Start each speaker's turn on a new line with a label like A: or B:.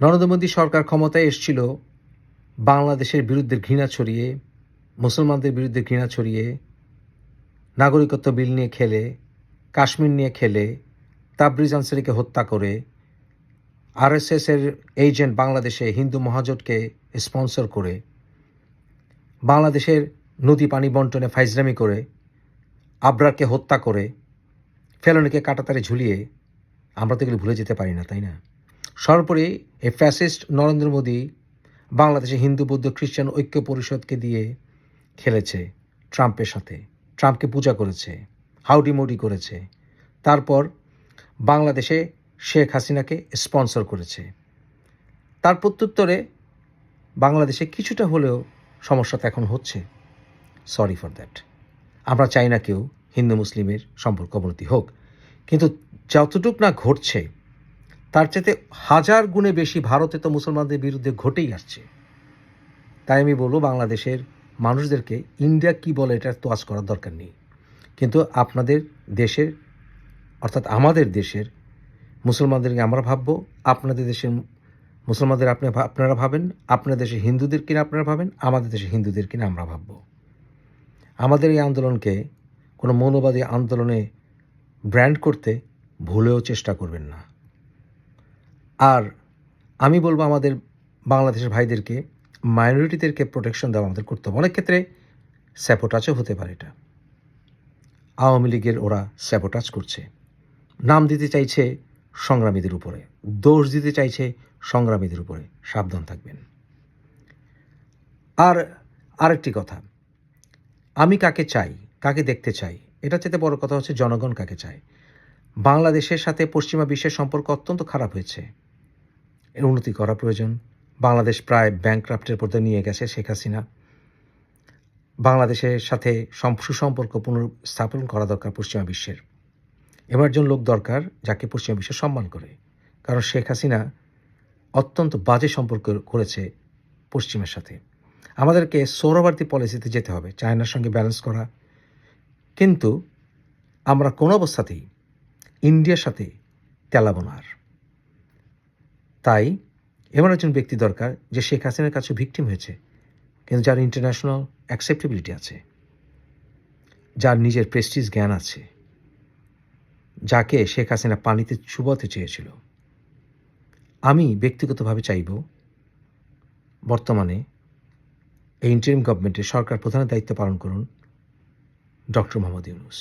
A: নরেন্দ্র মোদী সরকার ক্ষমতায় এসেছিল বাংলাদেশের বিরুদ্ধে ঘৃণা ছড়িয়ে, মুসলমানদের বিরুদ্ধে ঘৃণা ছড়িয়ে, নাগরিকত্ব বিল নিয়ে খেলে, কাশ্মীর নিয়ে খেলে, তাবরিজ আনসারিকে হত্যা করে আরএসএসের এজেন্ট বাংলাদেশে হিন্দু মহাজোটকে স্পন্সর করে, বাংলাদেশের নদী পানি বন্টনে ফাইজলামি করে, আবরারকে হত্যা করে, ফেলনিকে কাটাতারে ঝুলিয়ে, আমরা তো এগুলো ভুলে যেতে পারি না, তাই না? সর্বোপরি এই ফ্যাসিস্ট নরেন্দ্র মোদী বাংলাদেশে হিন্দু, বৌদ্ধ, খ্রিস্টান ঐক্য পরিষদকে দিয়ে খেলেছে ট্রাম্পের সাথে। ট্রাম্পকে পূজা করেছে, হাউডি মোডি করেছে। তারপর বাংলাদেশে শেখ হাসিনাকে স্পন্সর করেছে। তার প্রত্যুত্তরে বাংলাদেশে কিছুটা হলেও সমস্যা তো এখন হচ্ছে। Sorry for that. আমরা চাই না কেউ হিন্দু, মুসলিমের সম্পর্ক অবনতি হোক। কিন্তু যতটুক না ঘটছে তার চাইতে হাজার গুণে বেশি ভারতে তো মুসলমানদের বিরুদ্ধে ঘটেই আসছে। তাই আমি বলব বাংলাদেশের মানুষদেরকে ইন্ডিয়া কি বলে এটা তোয়াজ করার দরকার নেই। কিন্তু আপনাদের দেশের, অর্থাৎ আমাদের দেশের মুসলমানদেরকে আমরা ভাববো, আপনাদের দেশের মুসলমানদের আপনি আপনারা ভাবেন, আপনাদের দেশে হিন্দুদের কিনা আপনারা ভাবেন, আমাদের দেশে হিন্দুদের কিনা আমরা ভাববো। আমাদের এই আন্দোলনকে কোনো মৌলবাদী আন্দোলনে ব্র্যান্ড করতে ভুলেও চেষ্টা করবেন না। আর আমি বলব আমাদের বাংলাদেশের ভাইদেরকে মাইনরিটিদেরকে প্রোটেকশন দেওয়া আমাদের কর্তব্য। অনেক ক্ষেত্রে স্যাপোটাচও হতে পারে এটা। আওয়ামী লীগের ওরা স্যাপোটাচ করছে। নাম দিতে চাইছে সংগ্রামীদের উপরে। দোষ দিতে চাইছে সংগ্রামীদের উপরে। সাবধান থাকবেন। আর আরেকটি কথা, আমি কাকে চাই, কাকে দেখতে চাই এটা চাইতে বড় কথা হচ্ছে জনগণ কাকে চায়। বাংলাদেশের সাথে পশ্চিমা বিশ্বের সম্পর্ক অত্যন্ত খারাপ হয়েছে। এর উন্নতি করা প্রয়োজন। বাংলাদেশ প্রায় ব্যাংক্রাফ্টের পর্যায়ে নিয়ে গেছে শেখ হাসিনা। বাংলাদেশের সাথে সুসম্পর্ক পুনর্স্থাপন করা দরকার পশ্চিমা বিশ্বের। এবার একজন লোক দরকার যাকে পশ্চিমা বিশ্ব সম্মান করে। কারণ শেখ হাসিনা অত্যন্ত বাজে সম্পর্ক করেছে পশ্চিমের সাথে। আমাদেরকে সৌরবার্তী পলিসিতে যেতে হবে, চায়নার সঙ্গে ব্যালেন্স করা। কিন্তু আমরা কোনো অবস্থাতেই ইন্ডিয়ার সাথে তেলাবো না আর। তাই এমন একজন ব্যক্তি দরকার যে শেখ হাসিনার কাছে ভিকটিম হয়েছে, কিন্তু যার ইন্টারন্যাশনাল অ্যাকসেপ্টেবিলিটি আছে, যার নিজের প্রেস্টিজ জ্ঞান আছে, যাকে শেখ হাসিনা পানিতে চুবাতে চেয়েছিল। আমি ব্যক্তিগতভাবে চাইব বর্তমানে এই ইন্টারিম গভর্নমেন্টের সরকার প্রধানের দায়িত্ব পালন করুন ডক্টর মোহাম্মদ ইউনুস।